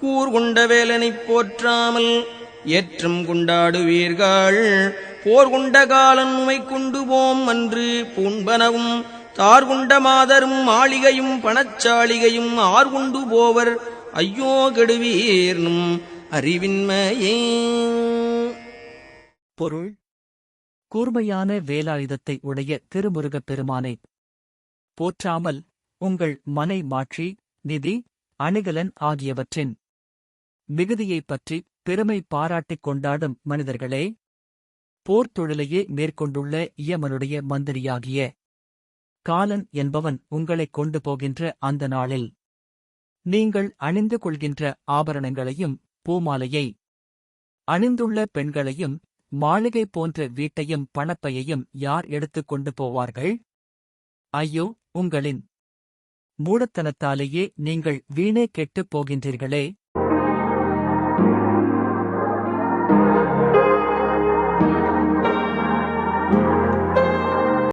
கூர் கொண்ட வேலனைப் போற்றாமல் ஏற்றம் கொண்டாடுவீர்கள். போர் கொண்ட காலன் உமை கொண்டு போம் அன்று பூண்பனவும் தார்குண்ட மாதரும் மாளிகையும் பணச்சாளிகையும் ஆர் கொண்டு போவர். ஐயோ கெடுவீர்னும் அறிவின்மையே. பொருள். கூர்மையான வேலாயுதத்தை உடைய திருமுருகப் பெருமானை போற்றாமல் உங்கள் மனை மாற்றி நிதி அணிகலன் ஆகியவற்றின் மிகுதியைப் பற்றி பெருமை பாராட்டிக் கொண்டாடும் மனிதர்களே போர்த் தொழிலையே மேற்கொண்டுள்ள இயமனுடைய மந்திரியாகிய காலன் என்பவன் உங்களைக் கொண்டு போகின்ற அந்த நாளில் நீங்கள் அணிந்து கொள்கின்ற ஆபரணங்களையும் பூமாலையை அணிந்துள்ள பெண்களையும் மாளிகை போன்ற வீட்டையும் பணப்பையையும் யார் எடுத்துக் கொண்டு போவார்கள்? ஐயோ உங்களின் மூடத்தனத்தாலேயே நீங்கள் வீணே கெட்டுப் போகின்றீர்களே.